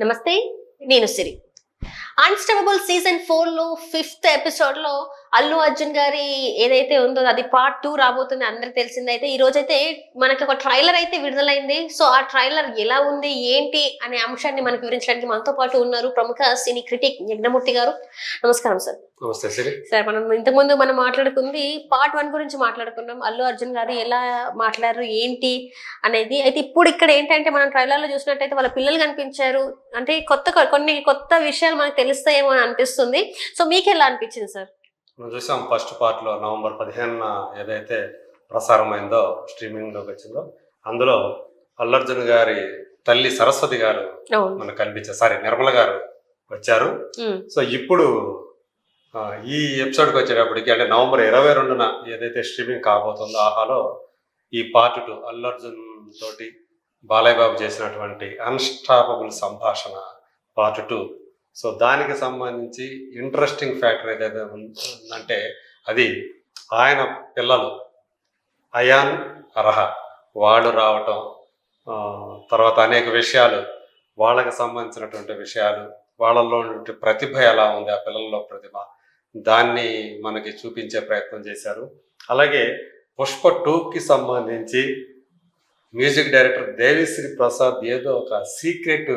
నమస్తే నేను Siri. Unstable season ఫోర్లో ఫిఫ్త్ ఎపిసోడ్లో అల్లు అర్జున్ గారి ఏదైతే ఉందో అది పార్ట్ టూ రాబోతుంది అందరికి తెలిసిందైతే. ఈ రోజైతే మనకి ఒక ట్రైలర్ అయితే విడుదలైంది. సో ఆ ట్రైలర్ ఎలా ఉంది ఏంటి అనే అంశాన్ని మనకు వివరించడానికి మనతో పాటు ఉన్నారు ప్రముఖ సినీ క్రిటిక్ యజ్ఞమూర్తి గారు. నమస్కారం సార్ సార్ మనం ఇంతకుముందు మనం మాట్లాడుకుంది పార్ట్ వన్ గురించి మాట్లాడుకున్నాం. అల్లు అర్జున్ గారు ఎలా మాట్లాడారు ఏంటి అనేది. అయితే ఇప్పుడు ఇక్కడ ఏంటంటే మనం ట్రైలర్లో చూసినట్టయితే వాళ్ళ పిల్లలు కనిపించారు. అంటే కొత్త కొన్ని కొత్త విషయాలు మనకు తెలుస్తాయేమో అని అనిపిస్తుంది. సో మీకు ఎలా అనిపించింది సార్? మనం చూసాం ఫస్ట్ పార్ట్లో నవంబర్ పదిహేనున ఏదైతే ప్రసారమైందో స్ట్రీమింగ్లోకి వచ్చిందో అందులో అల్లర్జున్ గారి తల్లి సరస్వతి గారు మనకు కనిపించారు సారీ నిర్మల గారు వచ్చారు. సో ఇప్పుడు ఈ ఎపిసోడ్కి వచ్చేటప్పటికి అంటే నవంబర్ ఇరవై రెండున ఏదైతే స్ట్రీమింగ్ కాబోతుందో ఆహాలో ఈ పార్ట్ టూ అల్లర్జున్ తోటి బాలయ్య బాబు చేసినటువంటి అన్స్టాపబుల్ సంభాషణ పార్ట్ టూ సో దానికి సంబంధించి ఇంట్రెస్టింగ్ ఫ్యాక్టర్ ఏదైతే ఉందంటే అది ఆయన పిల్లలు అయాన్ అర్హ. వాళ్ళు రావటం తర్వాత అనేక విషయాలు వాళ్ళకి సంబంధించినటువంటి విషయాలు వాళ్ళల్లో ఉన్నటువంటి ప్రతిభ ఎలా ఉంది ఆ పిల్లల్లో ప్రతిభ దాన్ని మనకి చూపించే ప్రయత్నం చేశారు. అలాగే పుష్ప టూకి సంబంధించి మ్యూజిక్ డైరెక్టర్ దేవిశ్రీ ప్రసాద్ ఏదో ఒక సీక్రెట్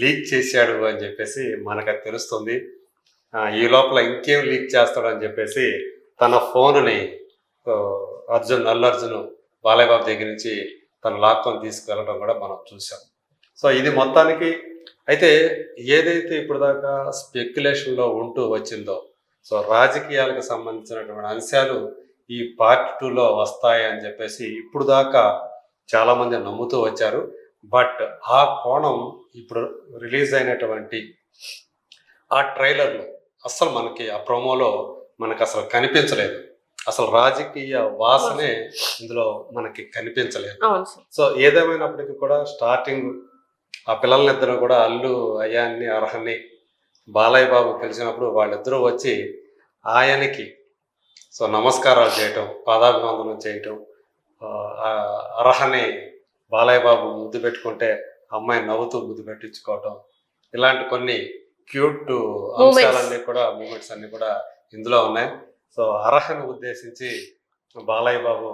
లీక్ చేశాడు అని చెప్పేసి మనకు తెలుస్తుంది. ఈ లోపల ఇంకేం లీక్ చేస్తాడు అని చెప్పేసి తన ఫోన్ని అర్జున్ అల్లు అర్జున్ దగ్గర నుంచి తన లాక్కొని తీసుకెళ్ళడం కూడా మనం చూసాం సో ఇది మొత్తానికి అయితే ఏదైతే ఇప్పుడు దాకా స్పెక్యులేషన్లో ఉంటూ వచ్చిందో సో రాజకీయాలకు సంబంధించినటువంటి అంశాలు ఈ పార్ట్ టూలో వస్తాయని చెప్పేసి ఇప్పుడు దాకా చాలామంది నమ్ముతూ వచ్చారు. బట్ ఆ కోణం ఇప్పుడు రిలీజ్ అయినటువంటి ఆ ట్రైలర్లో అసలు మనకి ఆ ప్రోమోలో మనకు అసలు కనిపించలేదు. అసలు రాజకీయ వాసనే ఇందులో మనకి కనిపించలేదు. సో ఏదేమైనప్పటికీ కూడా స్టార్టింగ్ ఆ పిల్లలిద్దరూ కూడా అల్లు అయ్యాన్ని అర్హని బాలయ్య బాబు పిలిచినప్పుడు వాళ్ళిద్దరూ వచ్చి ఆయనకి సో నమస్కారాలు చేయటం పాదాభివందనం చేయటం అర్హని బాలయ్య బాబు ముద్దు పెట్టుకుంటే అమ్మాయి నవ్వుతూ ముద్దు పెట్టించుకోవటం ఇలాంటి కొన్ని క్యూట్ అంశాలన్నీ కూడా మూమెంట్స్ అన్ని కూడా ఇందులో ఉన్నాయి. సో అర్హని ఉద్దేశించి బాలయ్య బాబు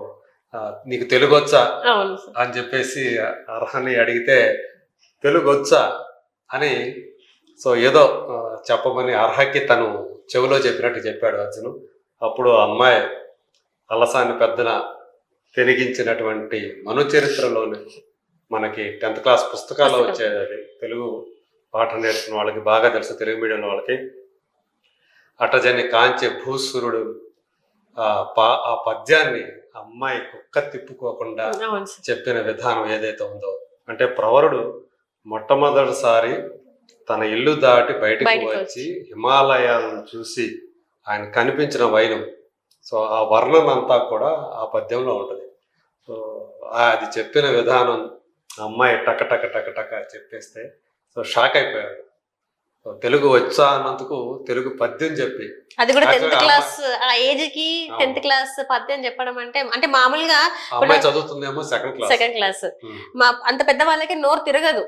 నీకు తెలుగు వచ్చా అవును సార్. అని చెప్పేసి అర్హని అడిగితే తెలుగు వచ్చా అని సో ఏదో చెప్పమని అర్హకి తను చెవిలో చెప్పినట్టు చెప్పాడు అర్జును. అప్పుడు అమ్మాయి అలసాని పెద్దన తెనిగించినటువంటి మను చరిత్రలోని మనకి టెన్త్ క్లాస్ పుస్తకాల్లో పుస్తకం. వచ్చేది. అది తెలుగు పాఠం నేర్చుకున్న వాళ్ళకి బాగా తెలుసు తెలుగు మీడియం వాళ్ళకి. అటజని కాంచె భూసురుడు ఆ పా ఆ పద్యాన్ని అమ్మాయి కుక్క తిప్పుకోకుండా చెప్పిన విధానం ఏదైతే ఉందో అంటే ప్రవరుడు మొట్టమొదటిసారి తన ఇల్లు దాటి బయటకు బయటకు వచ్చి హిమాలయాలను చూసి ఆయన కనిపించిన వైనం సో ఆ వర్ణన అంతా కూడా ఆ పద్యంలో ఉంటుంది. సో అది చెప్పిన విధానం అమ్మాయి టక టక టక టక చెప్పేస్తే సో షాక్ అయిపోయాడు తెలుగు వచ్చా అన్నందుకు తెలుగు పద్యం చెప్పి. అది కూడా టెన్త్ క్లాస్ ఆ ఏజ్కి. టెన్త్ క్లాస్ పద్యం చెప్పడం అంటే అంటే మామూలుగా అమ్మాయి చదువుతుందేమో సెకండ్ క్లాస్ సెకండ్ క్లాస్ మా అంత పెద్ద వాళ్ళకి నోరు తిరగదు.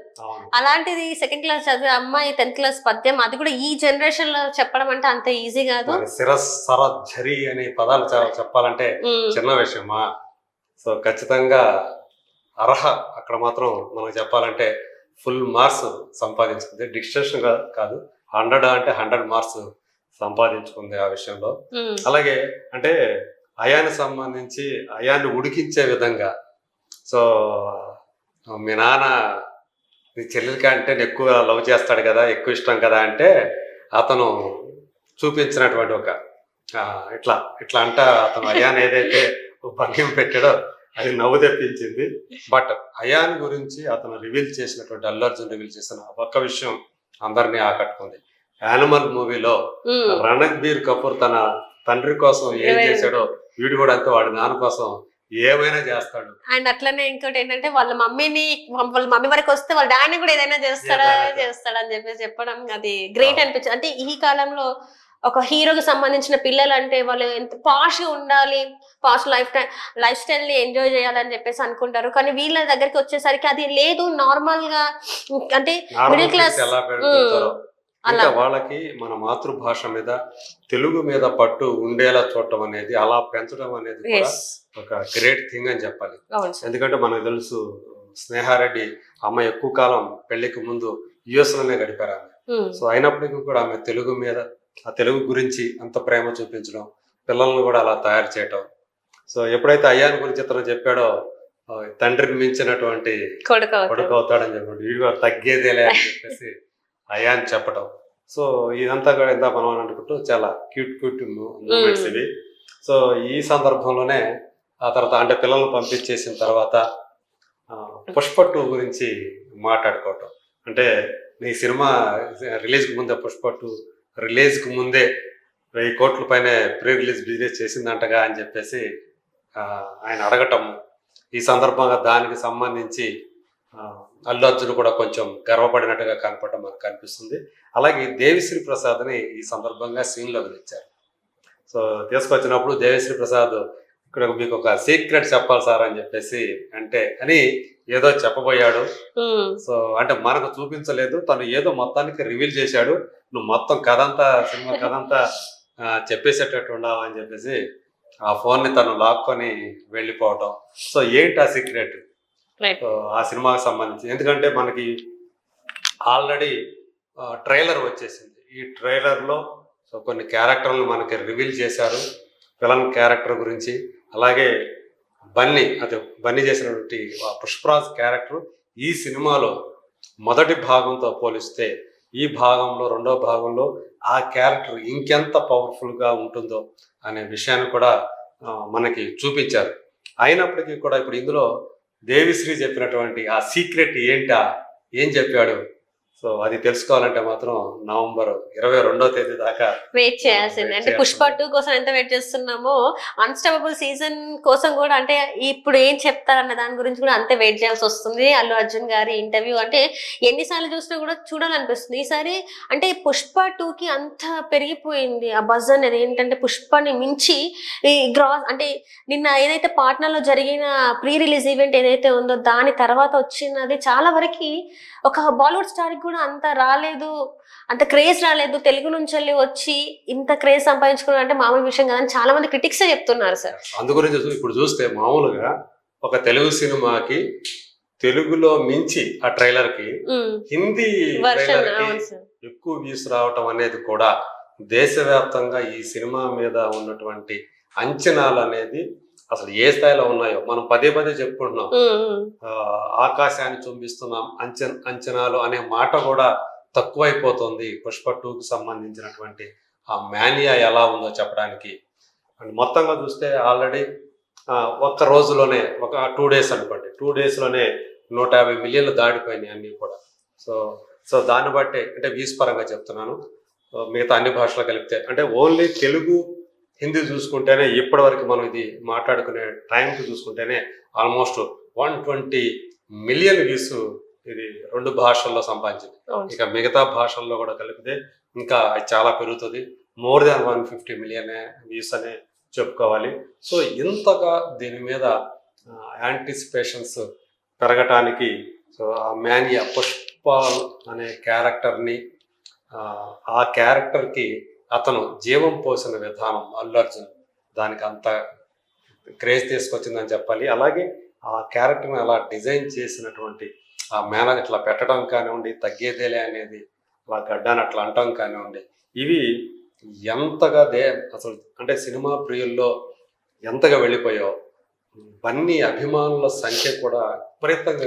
అలాంటిది సెకండ్ క్లాస్ చదివే అమ్మాయి టెన్త్ క్లాస్ పద్యం అది కూడా ఈ జనరేషన్లో చెప్పడం అంటే అంత ఈజీ కాదు. శిరస్ సర ఝరి అనే పదాలు చెప్పాలంటే చిన్న విషయమా? సో ఖచ్చితంగా అర్హ అక్కడ మాత్రం మనకు చెప్పాలంటే ఫుల్ మార్క్స్ సంపాదించుకుంది. డిక్స్టేషన్ కాదు. హండ్రెడ్ అంటే హండ్రెడ్ మార్క్స్ సంపాదించుకుంది ఆ విషయంలో. అలాగే అంటే అయాన్ని సంబంధించి అయాన్ని ఉడికించే విధంగా. సో మీ నాన్న నీ చెల్లెలకి అంటే ఎక్కువ లవ్ చేస్తాడు కదా ఎక్కువ ఇష్టం కదా అంటే అతను చూపించినటువంటి ఒక ఇట్లా ఇట్లా అంట అతను అయాన్ ఏదైతే భంగ్యం పెట్టాడో అది నవ్వు తెప్పించింది. బట్ అయాన్ గురించి అతను రివీల్ చేసినటువంటి అల్లు అర్జున్ రివీల్ చేసిన ఒక్క విషయం అందరినీ ఆకట్టుకుంది. యానిమల్ మూవీలో ఉమ్, రణబీర్ కపూర్ తన తండ్రి కోసం ఏం చేశాడో వీడు కూడా అంతే వాడి నాన్న కోసం ఏమైనా చేస్తాడు. అండ్ అట్లనే ఇంకోటి ఏంటంటే వాళ్ళ మమ్మీని వాళ్ళ మమ్మీ వరకు వస్తే వాళ్ళ డాడీ కూడా ఏదైనా చేస్తాడా చేస్తాడా. అని చెప్పేసి చెప్పడం అది గ్రేట్. అనిపించింది. అంటే ఈ కాలంలో ఒక హీరోకి సంబంధించిన పిల్లలు అంటే వాళ్ళు ఎంత పాష్ ఉండాలి పాష్ లైఫ్ టైం లైఫ్ స్టైల్ని ఎంజాయ్ చేయాలని చెప్పేసి అనుకుంటారు. కానీ వీళ్ళ దగ్గరికి వచ్చేసరికి అది లేదు నార్మల్గా అంటే ఎలా పెరుగుతారో అలా. వాళ్ళకి మన మాతృభాష మీద తెలుగు మీద పట్టు ఉండేలా చూడటం అనేది అలా పెంచడం అనేది ఒక గ్రేట్ థింగ్ అని చెప్పాలి. ఎందుకంటే మనకు తెలుసు స్నేహారెడ్డి అమ్మ ఎక్కువ కాలం పెళ్ళికి ముందు యుఎస్లోనే గడిపారు ఆమె. సో అయినప్పటికీ కూడా ఆమె తెలుగు మీద ఆ తెలుగు గురించి అంత ప్రేమ చూపించడం పిల్లల్ని కూడా అలా తయారు చేయటం. సో ఎప్పుడైతే అయ్యాన్ గురించి ఇతను చెప్పాడో తండ్రిని మించినటువంటి కొడుకు కొడుకు అవుతాడు. అవుతాడని చెప్పి వీడు తగ్గేదేలే అని చెప్పేసి అయ్యాన్ చెప్పటం. సో ఇదంతా కూడా ఇంత మనం అనుకుంటూ చాలా క్యూట్ క్యూట్ మూమెంట్స్ ఇవి. సో ఈ సందర్భంలోనే ఆ తర్వాత అంటే పిల్లల్ని పంపించేసిన తర్వాత పుష్ప టూ గురించి మాట్లాడుకోవటం. అంటే నీ సినిమా రిలీజ్కి ముందే పుష్ప టూ రిలీజ్కి ముందే వెయ్యి కోట్ల పైన ప్రీ రిలీజ్ బిజినెస్ చేసిందంటగా అని చెప్పేసి ఆయన అడగటం ఈ సందర్భంగా దానికి సంబంధించి అల్లు అర్జున్ కూడా కొంచెం గర్వపడినట్టుగా కనపడటం మనకు కనిపిస్తుంది. అలాగే దేవిశ్రీ ప్రసాద్ని ఈ సందర్భంగా సీన్లోకి తెచ్చారు. సో తీసుకొచ్చినప్పుడు దేవిశ్రీ ప్రసాద్ ఇక్కడ మీకు ఒక సీక్రెట్ చెప్పాలి సార్ అని చెప్పేసి అంటే అని ఏదో చెప్పబోయాడు. సో అంటే మనకు చూపించలేదు తను ఏదో మొత్తానికి రివీల్ చేశాడు. నువ్వు మొత్తం కథ అంతా సినిమా కథ అంతా చెప్పేసేటట్టు ఉండవు అని చెప్పేసి ఆ ఫోన్ని తను లాక్కొని వెళ్ళిపోవటం. సో ఏంటి ఆ సీక్రెట్ ఆ సినిమాకి సంబంధించి. ఎందుకంటే మనకి ఆల్రెడీ ట్రైలర్ వచ్చేసింది. ఈ ట్రైలర్లో సో కొన్ని క్యారెక్టర్లు మనకి రివీల్ చేశారు. విలన్ క్యారెక్టర్ గురించి. అలాగే బన్నీ అదే బన్నీ చేసినటువంటి ఆ పుష్పరాజ్ క్యారెక్టర్ ఈ సినిమాలో మొదటి భాగంతో పోలిస్తే ఈ భాగంలో రెండో భాగంలో ఆ క్యారెక్టర్ ఇంకెంత పవర్ఫుల్గా ఉంటుందో అనే విషయాన్ని కూడా మనకి చూపించారు. అయినప్పటికీ కూడా ఇప్పుడు ఇందులో దేవిశ్రీ చెప్పినటువంటి ఆ సీక్రెట్ ఏంటా? ఏం చెప్పాడు? సో అది తెలుసుకోవాలంటే మాత్రం నవంబర్ ఇరవై రెండో తేదీ దాకా వెయిట్ చేయాల్సిందే. అంటే పుష్ప టూ కోసం ఎంత వెయిట్ చేస్తున్నామో అన్స్టబుల్ సీజన్ కోసం కూడా అంటే ఇప్పుడు ఏం చెప్తారన్న దాని గురించి కూడా అంతే వెయిట్ చేయాల్సి వస్తుంది. అల్లు అర్జున్ గారి ఇంటర్వ్యూ అంటే ఎన్నిసార్లు చూసినా కూడా చూడాలనిపిస్తుంది. ఈసారి అంటే పుష్ప టూ కి అంత పెరిగిపోయింది ఆ బజ్ అనేది. ఏంటంటే పుష్పని మించి ఈ గ్రాస్ అంటే నిన్న ఏదైతే పాట్నాలో జరిగిన ప్రీ రిలీజ్ ఈవెంట్ ఏదైతే ఉందో దాని తర్వాత వచ్చినది చాలా వరకు ఒక బాలీవుడ్ స్టార్ కూడా అంత రాలేదు అంత క్రేజ్ రాలేదు. తెలుగు నుంచి వెళ్ళి వచ్చి ఇంత క్రేజ్ సంపాదించుకున్నారు అంటే మామూలు విషయం కాదని చాలా మంది క్రిటిక్స్ చెప్తున్నారు సార్. అందు గురించి ఇప్పుడు చూస్తే మామూలుగా ఒక తెలుగు సినిమాకి తెలుగులో మించి ఆ ట్రైలర్కి హిందీ ట్రైలర్కి ఎక్కువ వ్యూస్ రావటం అనేది కూడా దేశవ్యాప్తంగా ఈ సినిమా మీద ఉన్నటువంటి అంచనాలు అనేది అసలు ఏ స్థాయిలో ఉన్నాయో మనం పదే పదే చెప్పుకుంటున్నాం. ఆకాశాన్ని చుంబిస్తున్నాం అంచ అంచనాలు అనే మాట కూడా తక్కువైపోతుంది పుష్ప టూకి సంబంధించినటువంటి ఆ మేనియా ఎలా ఉందో చెప్పడానికి. అండ్ మొత్తంగా చూస్తే ఆల్రెడీ ఒక్క రోజులోనే ఒక టూ డేస్ అనుకోండి. టూ డేస్లోనే నూట యాభై మిలియన్లు దాటిపోయినాయి అన్నీ కూడా. సో సో దాన్ని బట్టే అంటే వీస్ పరంగా చెప్తున్నాను. మిగతా అన్ని భాషలు కలిపితే అంటే ఓన్లీ తెలుగు హిందీ చూసుకుంటేనే ఇప్పటివరకు మనం ఇది మాట్లాడుకునే టైంకి చూసుకుంటేనే almost one twenty million views ఇది రెండు భాషల్లో సంపాదించింది. ఇక మిగతా భాషల్లో కూడా కలిపితే ఇంకా అది చాలా పెరుగుతుంది. More than one fifty million views అనే చెప్పుకోవాలి. సో ఇంతగా దీని మీద యాంటిసిపేషన్స్ పెరగటానికి సో ఆ మేనియా పుష్ప అనే క్యారెక్టర్ని ఆ క్యారెక్టర్కి అతను జీవం పోసిన విధానం అల్లు అర్జున్ దానికి అంత క్రేజ్ తీసుకొచ్చిందని చెప్పాలి. అలాగే ఆ క్యారెక్టర్ని అలా డిజైన్ చేసినటువంటి ఆ మేనర్ ఇట్లా పెట్టడం కానివ్వండి తగ్గేదేలే అనేది అలా గడ్డాన్ని అట్లా అంటాం కానివ్వండి ఇవి ఎంతగా దే అసలు అంటే సినిమా ప్రియుల్లో ఎంతగా వెళ్ళిపోయావు బన్నీ అభిమానుల సంఖ్య కూడా విపరీతంగా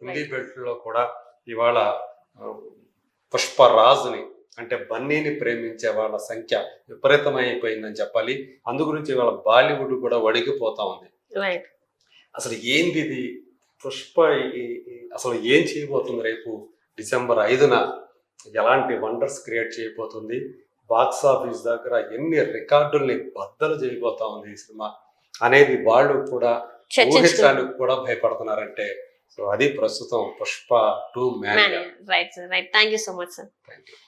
హిందీ బెల్ట్లో కూడా ఇవాళ పుష్పరాజుని అంటే బన్నీని ప్రేమించే వాళ్ళ సంఖ్య విపరీతమైపోయిందని చెప్పాలి. అందు గురించి ఇవాళ బాలీవుడ్ కూడా వడిగిపోతా ఉంది. రైట్ అసలు ఏంది ఇది? పుష్ప అసలు ఏం చేయబోతుంది రేపు డిసెంబర్ ఐదున? ఎలాంటి వండర్స్ క్రియేట్ చేయబోతుంది? బాక్స్ ఆఫీస్ దగ్గర ఎన్ని రికార్డుల్ని బద్దలు చేయబోతా ఉంది ఈ సినిమా అనేది వాళ్ళు కూడా ఊహించడానికి కూడా భయపడుతున్నారంటే సో అది ప్రస్తుతం Pushpa two man right sir right thank you so much sir thank you